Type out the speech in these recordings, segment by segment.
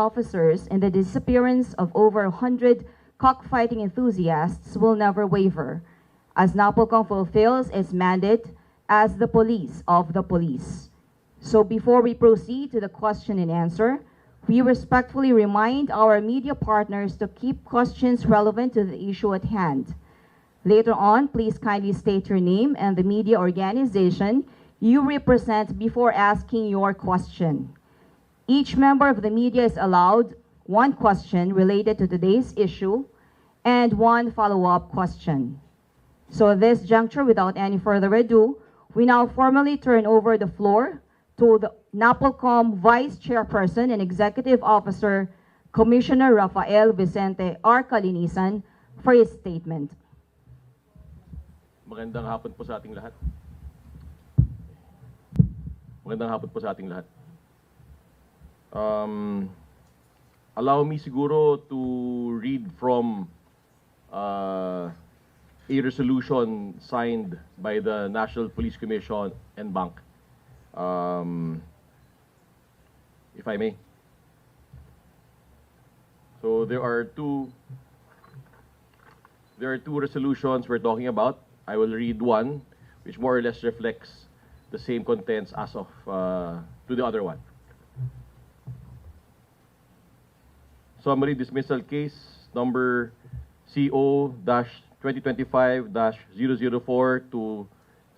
officers and the disappearance of over 100 cockfighting enthusiasts will never waver as NAPOLCOM fulfills its mandate as the police of the police. So before we proceed to the question and answer, we respectfully remind our media partners to keep questions relevant to the issue at hand. Later on, please kindly state your name and the media organization you represent before asking your question. Each member of the media is allowed one question related to today's issue and one follow-up question. So at this juncture, without any further ado, we now formally turn over the floor to the NAPOLCOM Vice Chairperson and Executive Officer, Commissioner Rafael Vicente R. For his statement. Magandang hapon po sa ating lahat. Magandang hapon po sa ating lahat. Um, allow me siguro to read from uh, a resolution signed by the National Police Commission and Bank. Um, if I may. So there are two there are two resolutions we're talking about. I will read one, which more or less reflects the same contents as of uh, to the other one. Summary dismissal case number CO-2025-004 to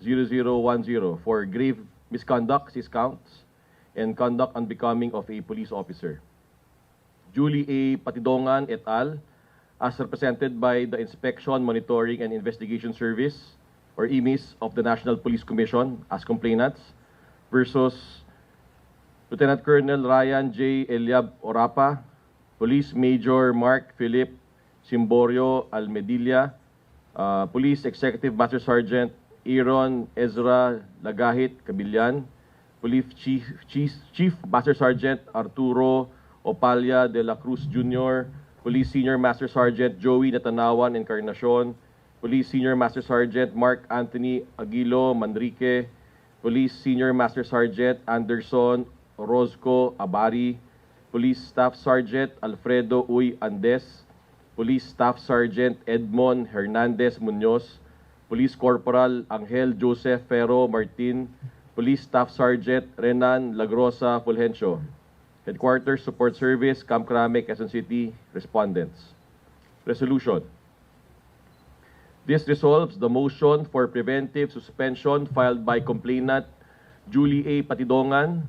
0010 for grave misconduct, six counts, and conduct unbecoming of a police officer. Julie A. Patidongan et al., as represented by the Inspection, Monitoring, and Investigation Service, or IMIS, of the National Police Commission as complainants, versus Lieutenant Colonel Ryan J. Eliab Orapa, Police Major Mark Philip Simborio Almedilla, uh, Police Executive Master Sergeant Aaron Ezra Lagahit Cabillan, Police Chief, Chief, Chief Master Sergeant Arturo Opalia de la Cruz Jr., Police Senior Master Sergeant Joey Natanawan Encarnacion, Police Senior Master Sergeant Mark Anthony Aguilo Manrique, Police Senior Master Sergeant Anderson Orozco Abari, Police Staff Sergeant Alfredo Uy Andes, Police Staff Sergeant Edmond Hernandez Munoz, Police Corporal Angel Joseph Ferro Martin, Police Staff Sergeant Renan Lagrosa Fulgencio. Headquarters Support Service, Camp Crame, Quezon City, respondents. Resolution. This resolves the motion for preventive suspension filed by complainant Julie A. Patidongan,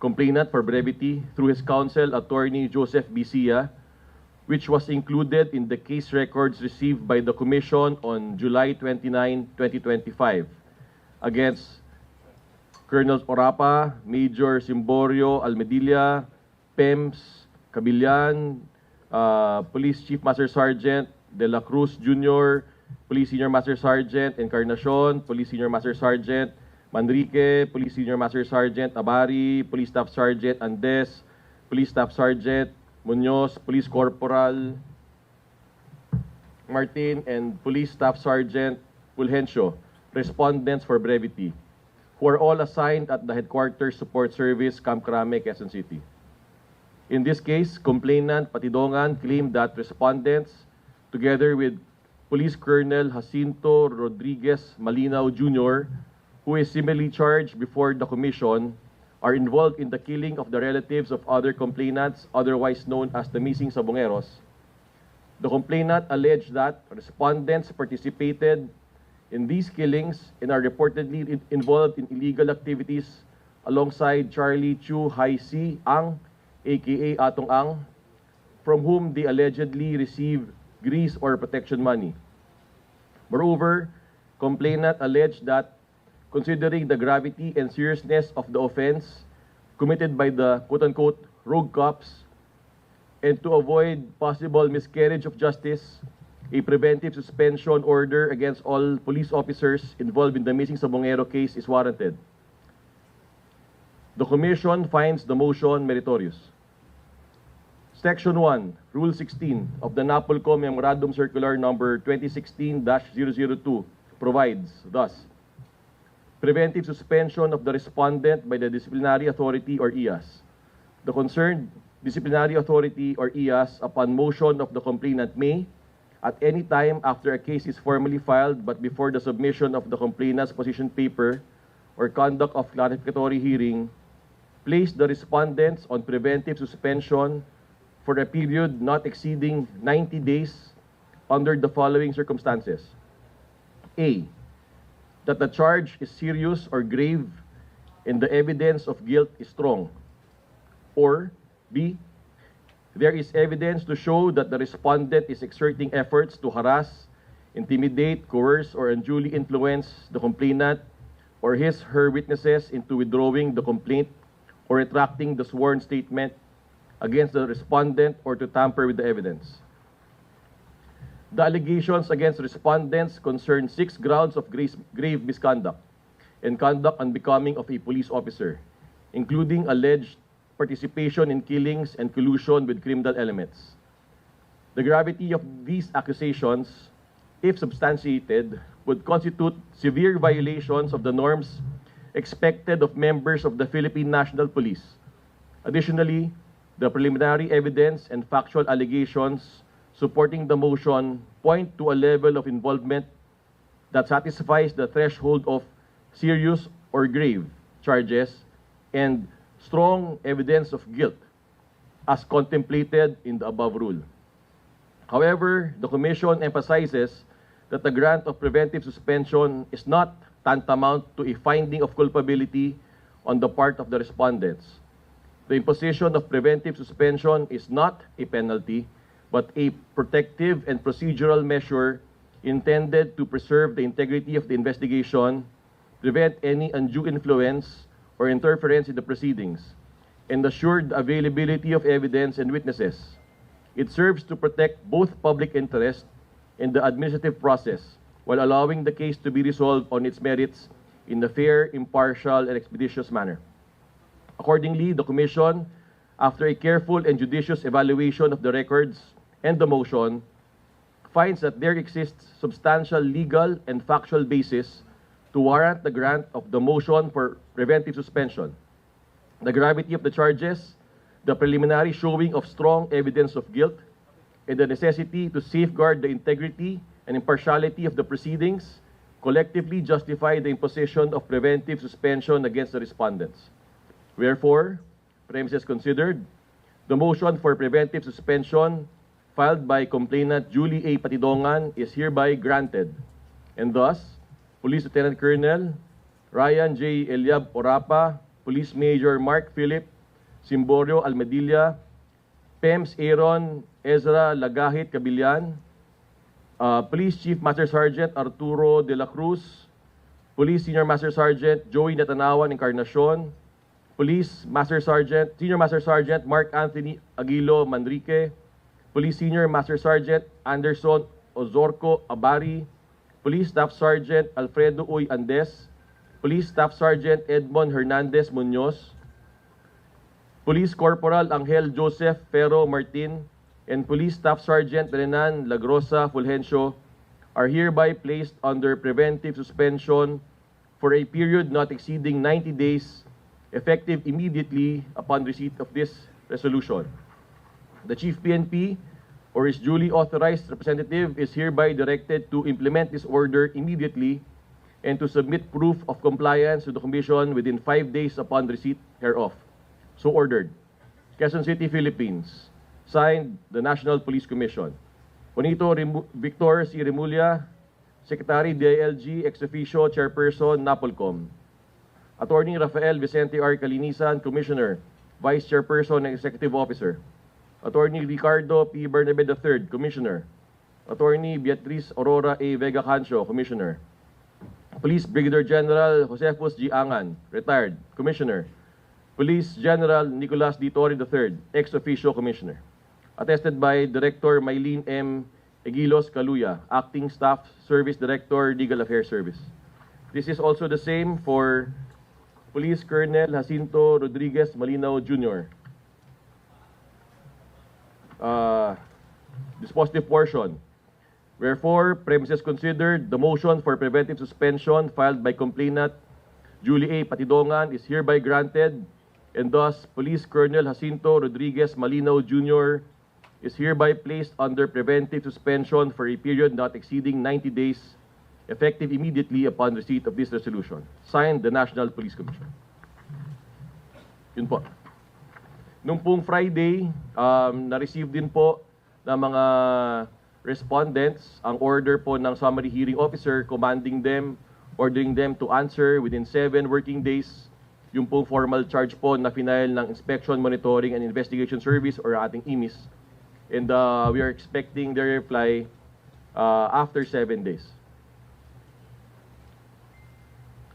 complainant for brevity, through his counsel, attorney Joseph Bisia, which was included in the case records received by the Commission on July 29, 2025, against Colonel Orapa, Major Simborio Almedilla, PEMS, Cabillan, uh, Police Chief Master Sergeant De La Cruz Jr., Police Senior Master Sergeant Encarnacion, Police Senior Master Sergeant Manrique, Police Senior Master Sergeant Abari, Police Staff Sergeant Andes, Police Staff Sergeant Munoz, Police Corporal Martin, and Police Staff Sergeant Fulgencio, respondents for brevity, who are all assigned at the Headquarters Support Service, Camp Crame, Quezon City. In this case, complainant Patidongan claimed that respondents, together with Police Colonel Jacinto Rodriguez Malinaw Jr., who is similarly charged before the commission, are involved in the killing of the relatives of other complainants, otherwise known as the missing Sabongeros. The complainant alleged that respondents participated in these killings and are reportedly in- involved in illegal activities alongside Charlie Chu Hai Si Ang, aka Atong Ang, from whom they allegedly received grease or protection money. Moreover, complainant alleged that considering the gravity and seriousness of the offense committed by the quote-unquote rogue cops and to avoid possible miscarriage of justice, a preventive suspension order against all police officers involved in the missing Sabongero case is warranted. The Commission finds the motion meritorious. Section 1, Rule 16 of the NAPOLCO Memorandum Circular Number 2016-002 provides thus, preventive suspension of the respondent by the disciplinary authority or IAS. The concerned disciplinary authority or IAS upon motion of the complainant may, at any time after a case is formally filed but before the submission of the complainant's position paper or conduct of clarificatory hearing, place the respondents on preventive suspension for a period not exceeding 90 days under the following circumstances. A. That the charge is serious or grave and the evidence of guilt is strong. Or B. There is evidence to show that the respondent is exerting efforts to harass, intimidate, coerce, or unduly influence the complainant or his her witnesses into withdrawing the complaint or retracting the sworn statement against the respondent or to tamper with the evidence. The allegations against respondents concern six grounds of grave, misconduct and conduct unbecoming of a police officer, including alleged participation in killings and collusion with criminal elements. The gravity of these accusations, if substantiated, would constitute severe violations of the norms expected of members of the Philippine National Police. Additionally, the preliminary evidence and factual allegations supporting the motion point to a level of involvement that satisfies the threshold of serious or grave charges and strong evidence of guilt as contemplated in the above rule. However, the Commission emphasizes that the grant of preventive suspension is not tantamount to a finding of culpability on the part of the respondents. The imposition of preventive suspension is not a penalty, but a protective and procedural measure intended to preserve the integrity of the investigation, prevent any undue influence or interference in the proceedings, and assure the availability of evidence and witnesses. It serves to protect both public interest and the administrative process while allowing the case to be resolved on its merits in a fair, impartial, and expeditious manner. Accordingly, the Commission, after a careful and judicious evaluation of the records and the motion, finds that there exists substantial legal and factual basis to warrant the grant of the motion for preventive suspension. The gravity of the charges, the preliminary showing of strong evidence of guilt, and the necessity to safeguard the integrity and impartiality of the proceedings collectively justify the imposition of preventive suspension against the respondents. Wherefore, premises considered, the motion for preventive suspension filed by complainant Julie A. Patidongan is hereby granted. And thus, Police Lieutenant Colonel Ryan J. Eliab Orapa, Police Major Mark Philip Simborio Almedilla, PEMS Aaron Ezra Lagahit Kabilyan, uh, Police Chief Master Sergeant Arturo De La Cruz, Police Senior Master Sergeant Joey Natanawan Encarnacion, Police Master Sergeant, Senior Master Sergeant Mark Anthony Aguilo Manrique, Police Senior Master Sergeant Anderson Ozorco Abari, Police Staff Sergeant Alfredo Uy Andes, Police Staff Sergeant Edmond Hernandez Munoz, Police Corporal Angel Joseph Ferro Martin, and Police Staff Sergeant Renan Lagrosa Fulgencio are hereby placed under preventive suspension for a period not exceeding 90 days, effective immediately upon receipt of this resolution. The Chief PNP or his duly authorized representative is hereby directed to implement this order immediately and to submit proof of compliance to the Commission within five days upon receipt hereof. So ordered. Quezon City, Philippines. Signed, the National Police Commission. Remu- Victor C. Remulla, Secretary DILG, ex officio, Chairperson, NAPOLCOM. Attorney Rafael Vicente R. Calinisan, Commissioner, Vice Chairperson and Executive Officer. Attorney Ricardo P. Bernabe III, Commissioner. Attorney Beatriz Aurora A. Vega Cancio, Commissioner. Police Brigadier General Josefus G. Angan, retired, Commissioner. Police General Nicolas D. Torre III, ex officio Commissioner. Attested by Director Mylene M. Egilos Caluya, Acting Staff Service Director, Legal Affairs Service. This is also the same for Police Colonel Jacinto Rodriguez Malinaw Jr. Uh, dispositive portion. Wherefore, premises considered, the motion for preventive suspension filed by complainant Julie A. Patidongan is hereby granted and thus Police Colonel Jacinto Rodriguez Malinaw Jr. is hereby placed under preventive suspension for a period not exceeding 90 days, effective immediately upon receipt of this resolution. Signed, the National Police Commission. Yun po. Nung pong Friday, um, na-receive din po ng mga respondents ang order po ng summary hearing officer commanding them, ordering them to answer within seven working days yung pong formal charge po na final ng Inspection, Monitoring, and Investigation Service or ating IMIS. And uh, we are expecting their reply uh, after seven days.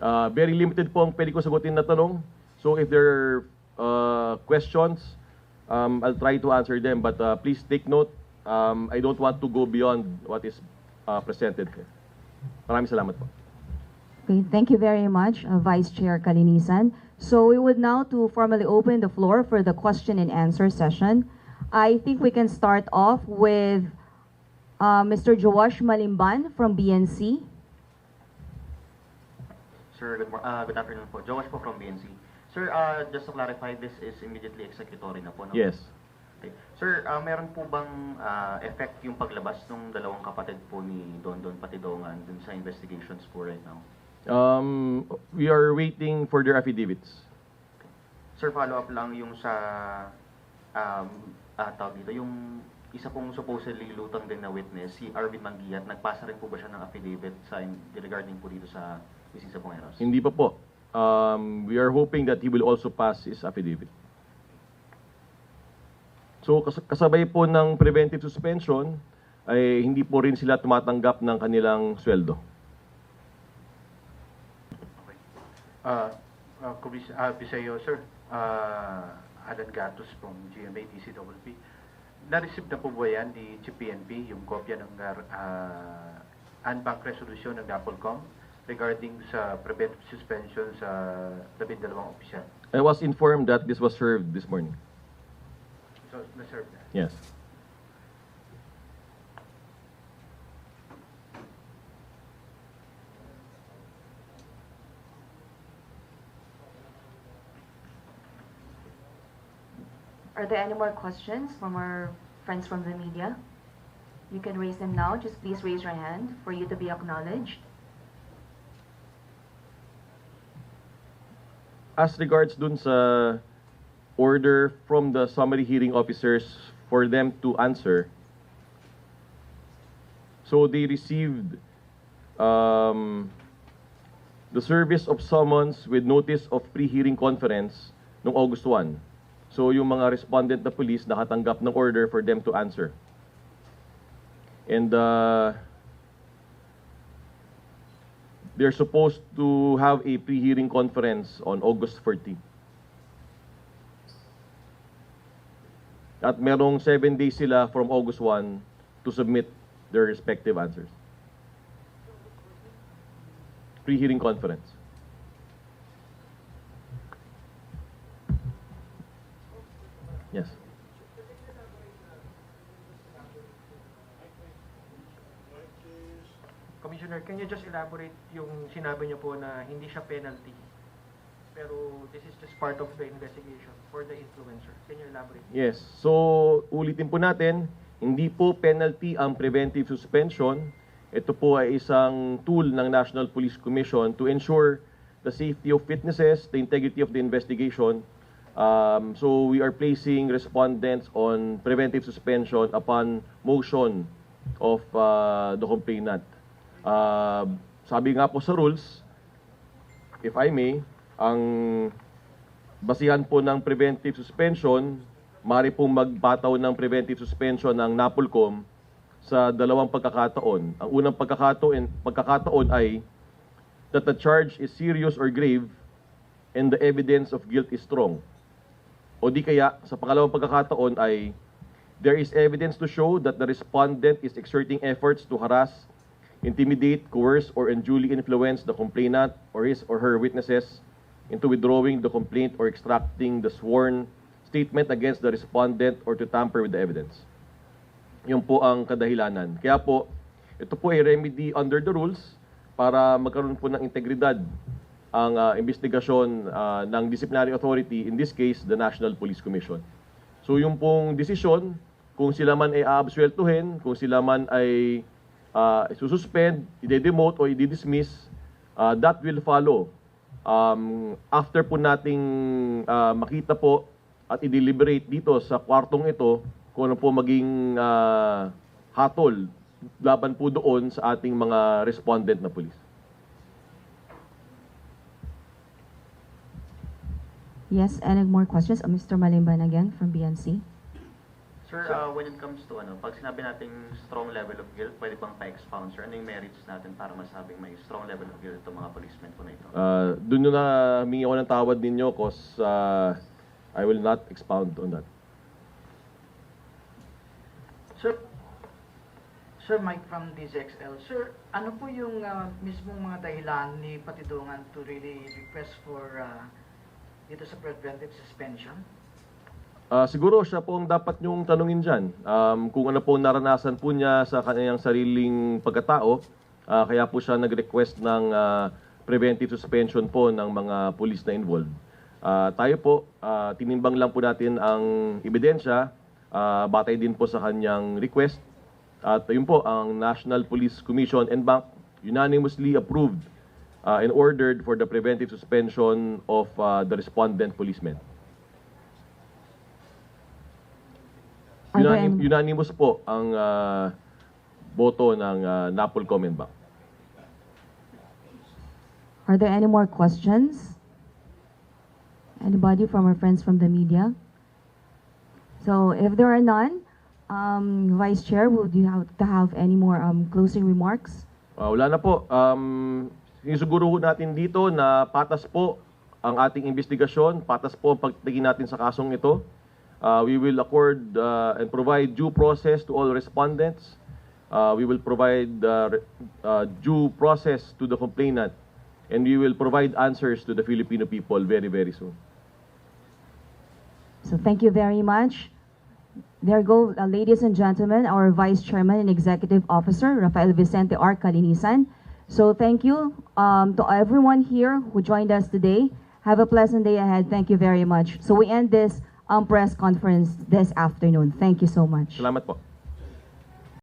Uh, very limited po ang pwede ko sagutin na tanong. So if there are uh, questions, um, I'll try to answer them. But uh, please take note, um, I don't want to go beyond what is uh, presented here. Maraming salamat po. Okay, thank you very much, uh, Vice Chair Kalinisan. So we would now to formally open the floor for the question and answer session. I think we can start off with uh, Mr. Joash Malimban from BNC. Sir, good, uh, good afternoon po. Joash po from BNC. Sir, uh, just to clarify, this is immediately executory na po, no? Yes. Okay. Sir, uh, meron po bang uh, effect yung paglabas ng dalawang kapatid po ni Don Don Patidongan dun sa investigations po right now? Um, we are waiting for their affidavits. Sir, follow-up lang yung sa, um, ah, tawag dito, yung isa pong supposedly lutang din na witness, si Arvin Mangiat, nagpasa rin po ba siya ng affidavit sa regarding po dito sa Mrs. Sapongeros? Hindi pa po. Um, we are hoping that he will also pass his affidavit. So kas- kasabay po ng preventive suspension ay hindi po rin sila tumatanggap ng kanilang sweldo. Uh, uh, Commis- uh, Visayo, sir, uh, Alan Gatos from GMA DCWP. Na-receive na po ba yan ni GPNP, yung kopya ng uh, unbank resolution ng NAPOLCOM regarding sa preventive suspension sa labing dalawang opisyal? I was informed that this was served this morning. So, na-serve na. Yes. Are there any more questions from our friends from the media? You can raise them now. Just please raise your hand for you to be acknowledged. As regards dun sa order from the summary hearing officers for them to answer, so they received um, the service of summons with notice of pre-hearing conference noong August 1. So yung mga respondent na police nakatanggap ng order for them to answer. And uh, they're supposed to have a pre-hearing conference on August 14. At merong 7 days sila from August 1 to submit their respective answers. Pre-hearing conference. Yes. Commissioner, can you just elaborate yung sinabi niyo po na hindi siya penalty? Pero this is just part of the investigation for the influencer. Can you elaborate? Yes. So, ulitin po natin, hindi po penalty ang preventive suspension. Ito po ay isang tool ng National Police Commission to ensure the safety of witnesses, the integrity of the investigation. Um, so, we are placing respondents on preventive suspension upon motion of uh, the complainant. Uh, sabi nga po sa rules, if I may, ang basihan po ng preventive suspension, maaari pong magbataw ng preventive suspension ng NAPOLCOM sa dalawang pagkakataon. Ang unang pagkakataon, pagkakataon ay that the charge is serious or grave and the evidence of guilt is strong. O di kaya, sa pangalawang pagkakataon ay there is evidence to show that the respondent is exerting efforts to harass, intimidate, coerce, or unduly influence the complainant or his or her witnesses into withdrawing the complaint or extracting the sworn statement against the respondent or to tamper with the evidence. Yun po ang kadahilanan. Kaya po, ito po ay remedy under the rules para magkaroon po ng integridad ang ah, investigasyon ah, ng disciplinary authority, in this case, the National Police Commission. So yung pong desisyon, kung sila man ay aabsueltuhin, kung sila man ay uh, sususpend, i-demote o i-dismiss, uh, that will follow. Um, after po nating uh, makita po at i-deliberate dito sa kwartong ito kung ano po maging uh, hatol laban po doon sa ating mga respondent na pulis. Yes, any more questions? Uh, Mr. Malimban again from BNC. Sir, uh, when it comes to ano, pag sinabi nating strong level of guilt, pwede bang pa-expound, sir? Ano yung merits natin para masabing may strong level of guilt itong mga policemen po na ito? Uh, doon nyo na humingi ako ng tawad ninyo cause uh, I will not expound on that. Sir, Sir Mike from DZXL. Sir, ano po yung ah, mismong mga dahilan ni Patidungan to really request for ah, dito sa preventive suspension? Ah, siguro siya po ang dapat niyong tanungin dyan. Um, kung ano po naranasan po niya sa kanyang sariling pagkatao, ah, kaya po siya nag-request ng ah, preventive suspension po ng mga pulis na involved. Ah, tayo po, ah, tinimbang lang po natin ang ebidensya, ah, batay din po sa kanyang request. At yun po, ang National Police Commission and Bank unanimously approved ah, and ordered for the preventive suspension of ah, the respondent policemen. Are there Unanim- unanimous po ang ah, boto ng uh, NAPOLCOM and BAC. Are there any more questions? Anybody from our friends from the media? So if there are none, um, Vice Chair, would you have to have any more um, closing remarks? Ah, wala na po. Um, sinisuguro ho natin dito na patas po ang ating investigasyon, patas po ang pagtingin natin sa kasong ito. Ah, we will accord ah, and provide due process to all respondents. Ah, we will provide due process to the complainant. And we will provide answers to the Filipino people very, very soon. So thank you very much. There go, uh, ladies and gentlemen, our Vice Chairman and Executive Officer, Rafael Vicente R. Calinisan. So thank you um, to everyone here who joined us today. Have a pleasant day ahead. Thank you very much. So we end this um, press conference this afternoon. Thank you so much. Salamat po.